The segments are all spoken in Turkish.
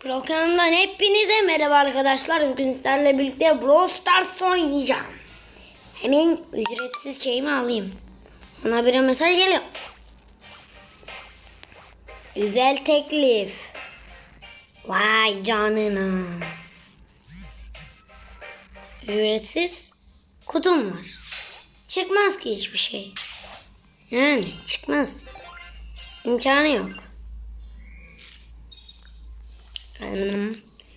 Pro kanalından hepinize merhaba arkadaşlar. Bugün sizlerle birlikte Brawl Stars oynayacağım. Hemen ücretsiz şeyimi alayım. Ona bir mesaj geliyor. Güzel teklif. Vay canına. Ücretsiz kutum var. Çıkmaz ki hiçbir şey. Yani çıkmaz. İmkanı yok.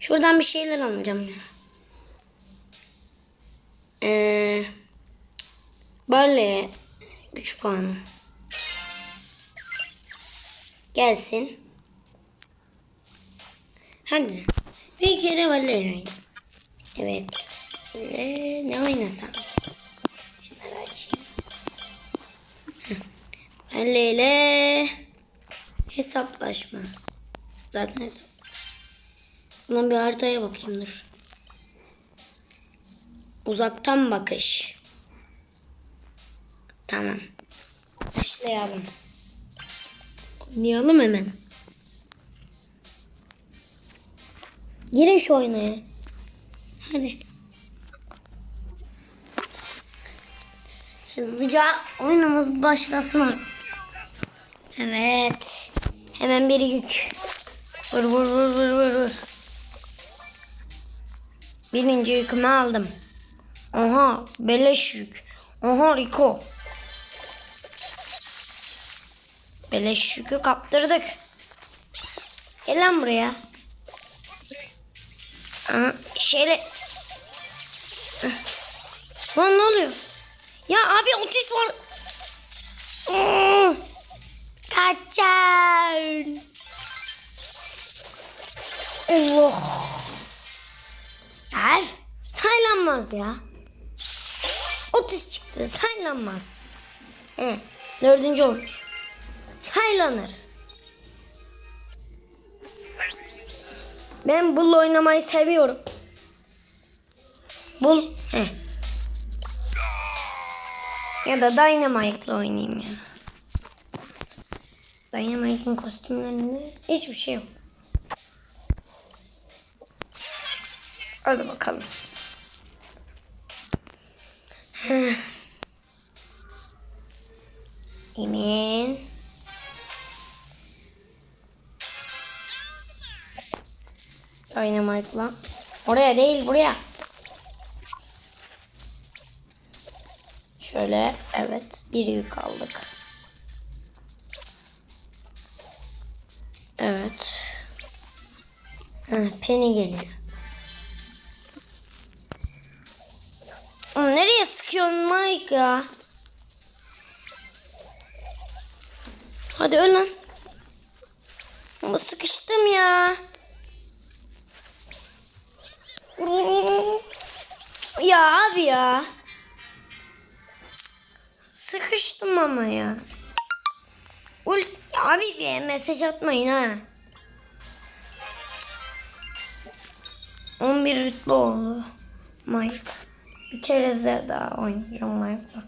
Şuradan bir şeyler alacağım ya. Ee, böyle güç puanı. Gelsin. Hadi. Bir kere oynayayım. Evet. Ee, ne oynasam? Şunları açayım. Böyle ile hesaplaşma. Zaten hesap. Buna bir haritaya bakayım dur. Uzaktan bakış. Tamam. Başlayalım. Oynayalım hemen. Girin şu oynaya. Hadi. Hızlıca oyunumuz başlasın. Evet. Hemen bir yük. Vur vur vur vur vur vur. Birinci yükümü aldım. Aha beleş yük. Aha Rico. Beleş yükü kaptırdık. Gel lan buraya. Aha, şöyle. Lan ne oluyor? Ya abi otis var. Kaçın. Allah. Ya saylanmaz ya. Otis çıktı saylanmaz. He, dördüncü olmuş. Saylanır. Ben Bull oynamayı seviyorum. Bull. He. Ya da Dynamite'la oynayayım ya. Dynamite'in kostümlerinde hiçbir şey yok. Hadi bakalım. Emin. Dynamite'la. Oraya değil buraya. Şöyle evet bir yük aldık. Evet. Ha, Penny geliyor. Nereye sıkıyorsun Mike ya? Hadi öl lan. Ama sıkıştım ya. Ya abi ya. Sıkıştım ama ya. Ul abi bir mesaj atmayın ha. 11 rütbe oldu. Mike. Bir kere daha oynayacağım Mike'la.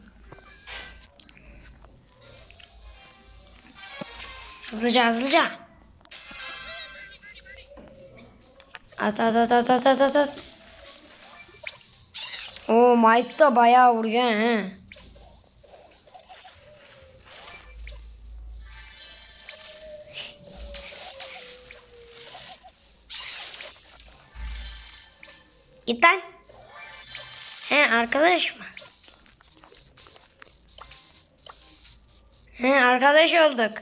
Hızlıca hızlıca. At at at at at at at. Oo Mike da bayağı vuruyor he. Arkadaş mı? He arkadaş olduk.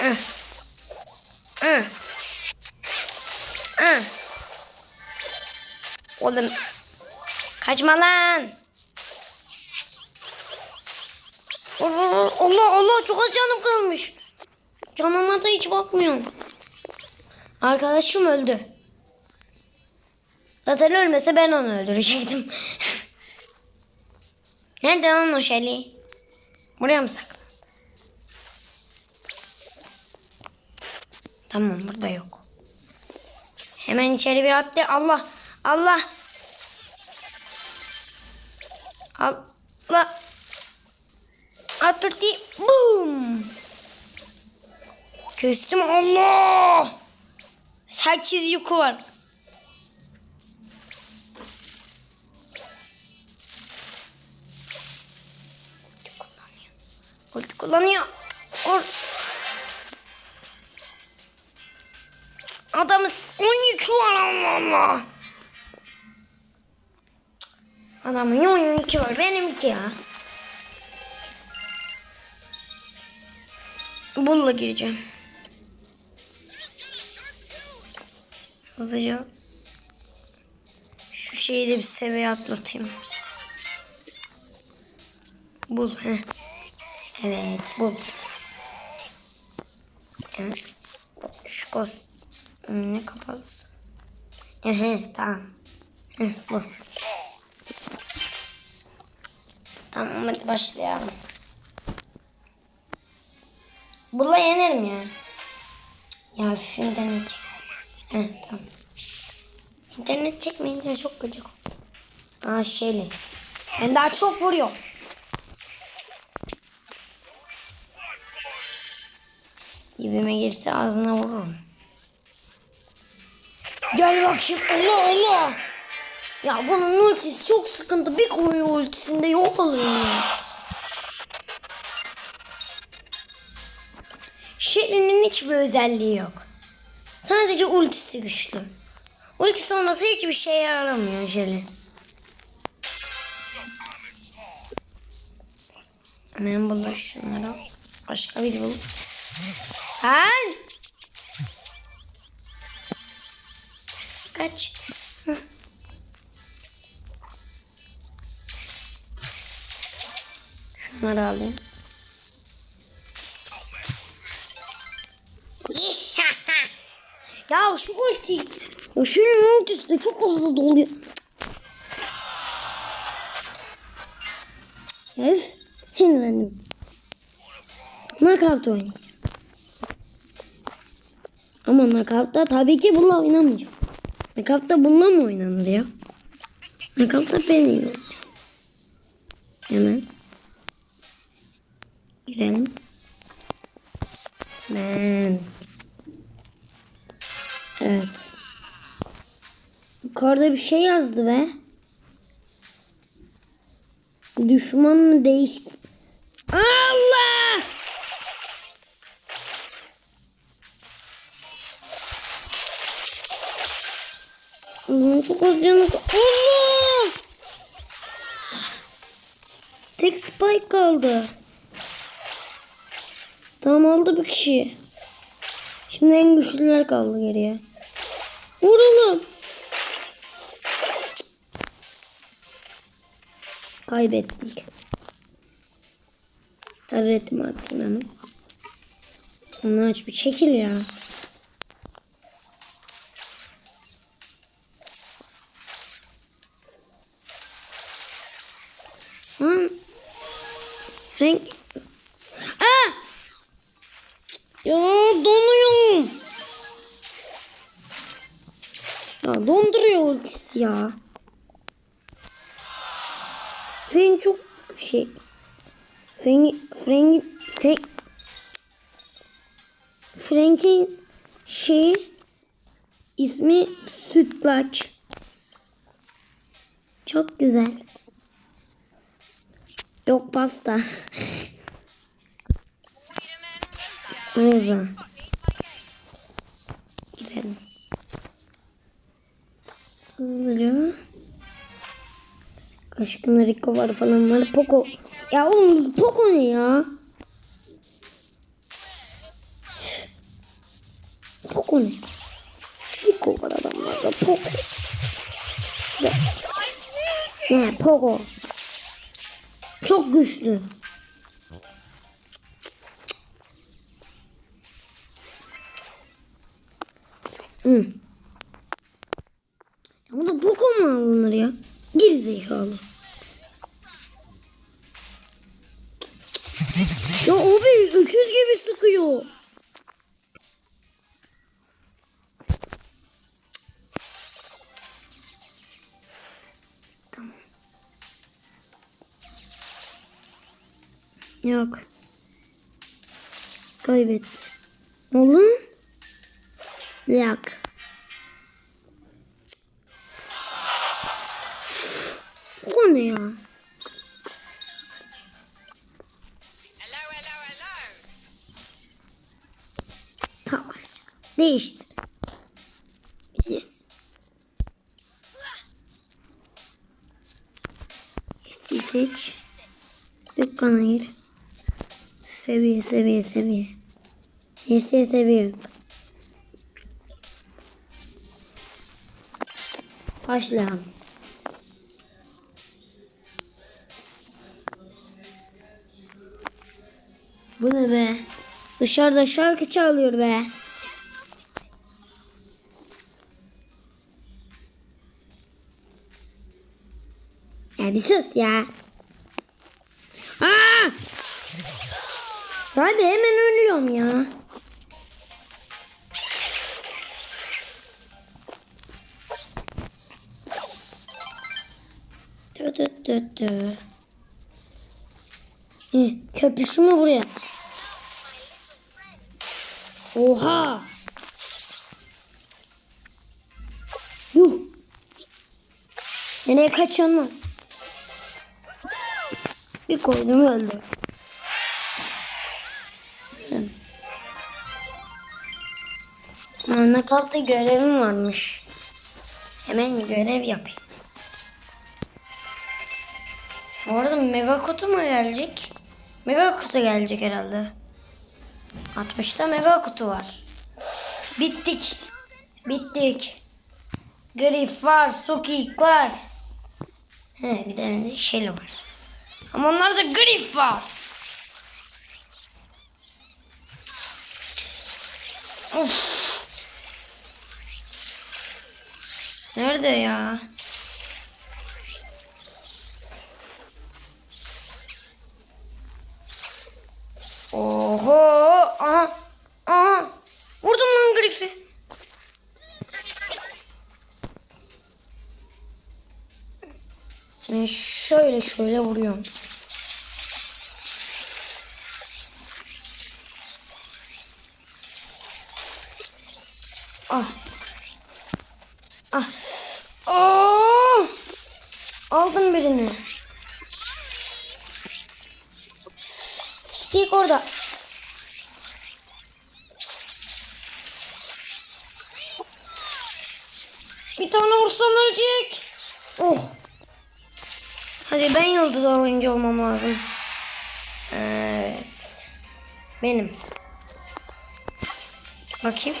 Ah. Ah. Ah. Oğlum. Kaçma lan. Allah Allah çok az canım kalmış. Canıma da hiç bakmıyorum. Arkadaşım öldü. Zaten ölmese ben onu öldürecektim. Nerede lan o Shelly? Buraya mı saklı? Tamam burada yok. Hemen içeri bir attı. Allah. Allah. Allah. At ulti. Boom. Küstüm Allah. 8 yuku var. Ulti kullanıyor. Or Adamı 12 var Allah Allah. Adamın 12 var benimki ya. Bulla gireceğim. Hızlıca şu şeyi de bir seviye atlatayım. Bul. Heh. Evet bul. Evet. Şu kos ne kapalısı? Ehe tamam. Heh, bu. Tamam hadi başlayalım. Bula yenerim ya. Ya şu internet Heh, tamam. İnternet çekmeyince çok gıcık. Aa şeyli. Ben daha çok vuruyor. Dibime girse ağzına vururum. Gel bakayım. Allah Allah. Ya bunun ultisi çok sıkıntı. Bir koyuyor ultisinde yok oluyor. Shelly'nin hiçbir özelliği yok. Sadece ultisi güçlü. Ultisi olmasa hiçbir şeye yaramıyor Shelly. Hemen buluş şunları. Başka biri bul. Lan! Kaç. Şunları alayım. Ya şu ulti. Ya şunun ultisi de çok hızlı doluyor. Öf. Sinirlendim. Knockout oynayacağım. Ama knockout'ta tabii ki bununla oynamayacağım. Knockout'ta bununla mı oynanır ya? Knockout'ta ben oynayacağım. Hemen. Girelim. Ben. Evet. Yukarıda bir şey yazdı be. Düşman değiş... Allah! Allah'ım çok az canı... Allah! Tek spike kaldı. Tamam aldı bir kişi. Şimdi en güçlüler kaldı geriye. Vuralım. Kaybettik. Attım hemen. Onu aç bir çekil ya. Lan. Frank. Aa! Ya donduruyor ya. Frank çok şey. Frank, Frank, Frank, Frank'in şeyi ismi Sütlaç. Çok güzel. Yok pasta. Roza. Girelim. Hızlıca. Aşkın Rico var falan var. Poco. Ya oğlum Poco ne ya? Poco ne? Rico var adamlarda. Poco. Ne? Ne? Poco. Çok güçlü. Hı. Ya bu da Poco mu alınır ya? Geri zekalı. Ya abi öküz gibi sıkıyor. Tamam. Yok. Kaybetti. Oğlum. Yok. Bu ne ya? Savaş. Değiştir. Yes. Seç. Dükkan ayır. Seviye seviye seviye. Hisse seviye. Başla. Bu ne be? Dışarıda şarkı çalıyor be. Ya bir sus ya. Aa! Abi hemen ölüyorum ya. Tü tü tü tü. Köpüşümü buraya. Oha! Yuh! Nereye kaçıyorsun lan? Bir koydum öldü. Bana kalktı görevim varmış. Hemen görev yapayım. Bu arada mega kutu mu gelecek? Mega kutu gelecek herhalde. 60'ta mega kutu var. Bittik. Bittik. Grif var, Sukik var. He, bir tane de Shelly var. Ama onlarda Grif var. Of. Nerede ya? Oho! Aha! Aha! Vurdum lan Grif'i. Şimdi şöyle şöyle vuruyorum. Ah. Ah. Oh! Aldım birini. Stick orada. Bir tane vursam ölecek. Oh. Hadi ben yıldız oyuncu olmam lazım. Evet. Benim. Bakayım.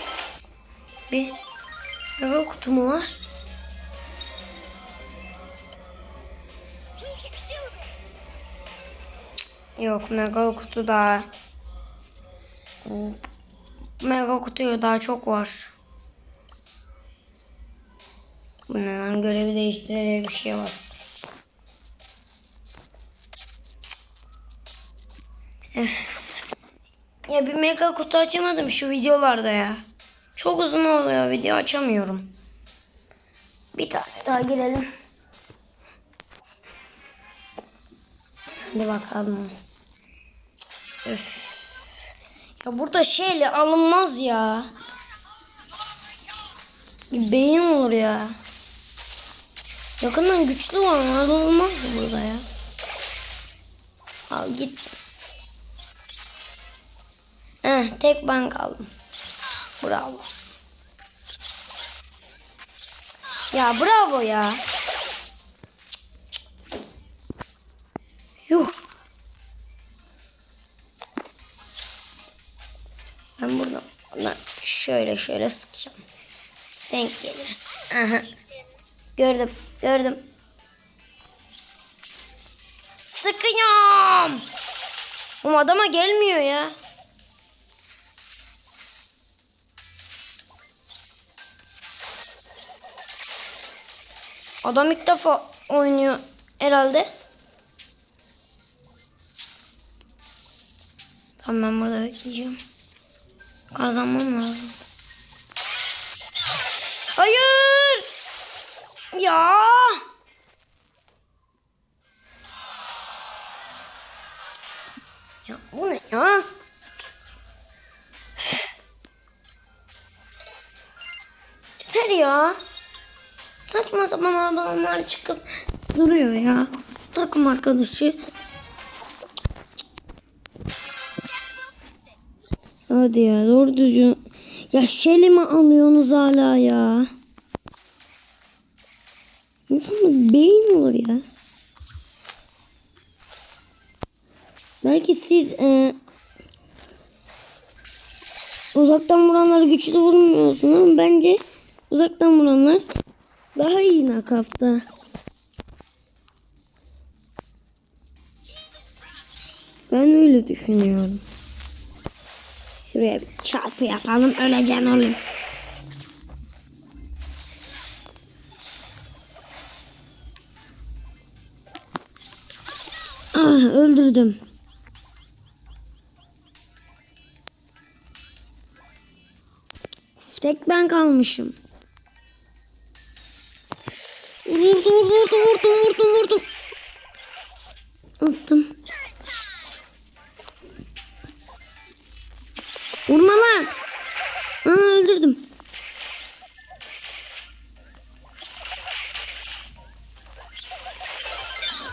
Bir mega kutu mu var? Yok mega kutu daha. Mega kutuya daha çok var. Bu ne lan görevi değiştirecek bir şey var. Ya bir mega kutu açamadım şu videolarda ya. Çok uzun oluyor video açamıyorum. Bir tane daha girelim. Hadi bakalım. Öf. Ya burada şeyle alınmaz ya. Bir beyin olur ya. Yakından güçlü var alınmaz burada ya. Al git. Heh, tek ben kaldım. Bravo. Ya bravo ya. Yuh. Ben burada ona şöyle şöyle sıkacağım. Denk gelirse. Aha. Gördüm, gördüm. Sıkıyorum. Ama adama gelmiyor ya. Adam ilk defa oynuyor herhalde. Tamam ben burada bekleyeceğim. Kazanmam lazım. Hayır! Ya! Ya bu ne ya? Yeter ya. Saçma sapan arabalar çıkıp duruyor ya. Takım arkadaşı. Hadi ya doğru düzgün. Ya şeli mi alıyorsunuz hala ya? İnsanın beyin olur ya. Belki siz e, uzaktan vuranları güçlü vurmuyorsunuz ama bence uzaktan vuranlar daha iyi nakafta. Ben öyle düşünüyorum. Şuraya bir çarpı yapalım öleceksin oğlum. Ah öldürdüm. Tek ben kalmışım. Vurdu vurdu vurdu vurdu vurdu. Attım. Vurma lan. Aa, öldürdüm.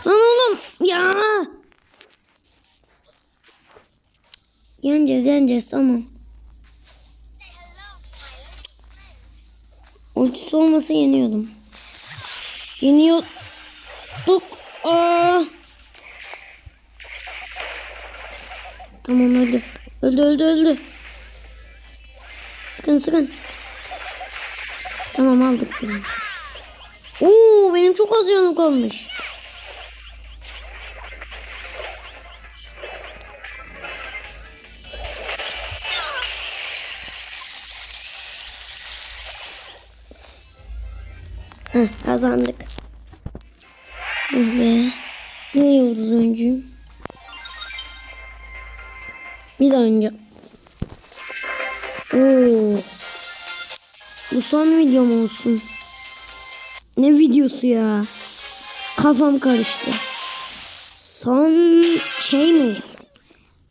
Lan oğlum ya. Yeneceğiz yeneceğiz tamam. Ultisi olmasa yeniyordum. Yeniyorduk. Aa. Tamam öldü. Öldü öldü öldü. Sıkın sıkın. Tamam aldık birini. Oo benim çok az yanık olmuş. Heh, kazandık. Oh be. Ne yıldız oyuncuyum. Bir daha oynayacağım. Oo. Bu son videom olsun. Ne videosu ya? Kafam karıştı. Son şey mi?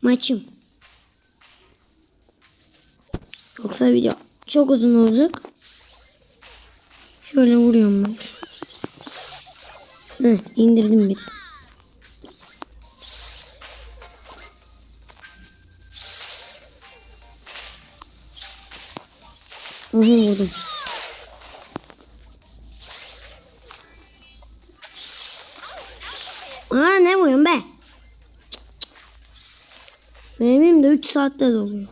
Maçım. Yoksa video çok uzun olacak. Şöyle vuruyorum ben. Heh, indirdim bir. Aha vurdum. Aa ne vuruyorsun be? Benim de 3 saatte doluyor.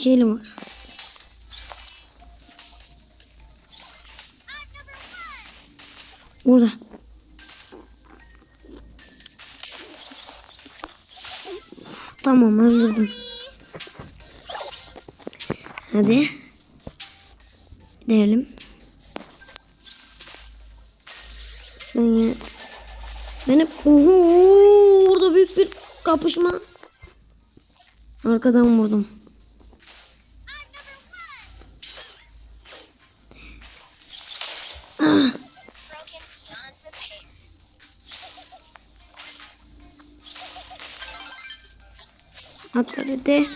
Şeyli var. Burada. Tamam öldürdüm. Hadi. Gidelim. Ben yine... Ben hep... Oho, orada büyük bir kapışma. Arkadan vurdum. Atlar hadi.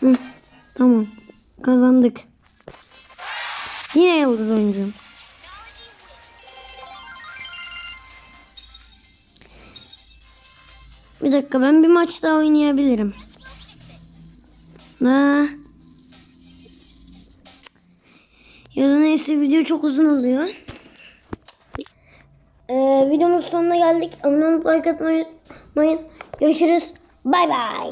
Hı, tamam. Kazandık. Yine yıldız oyuncu. Bir dakika ben bir maç daha oynayabilirim. Aa. Ya da neyse video çok uzun oluyor. Videonun sonuna geldik. Abone olup like atmayı unutmayın. Görüşürüz. Bay bay.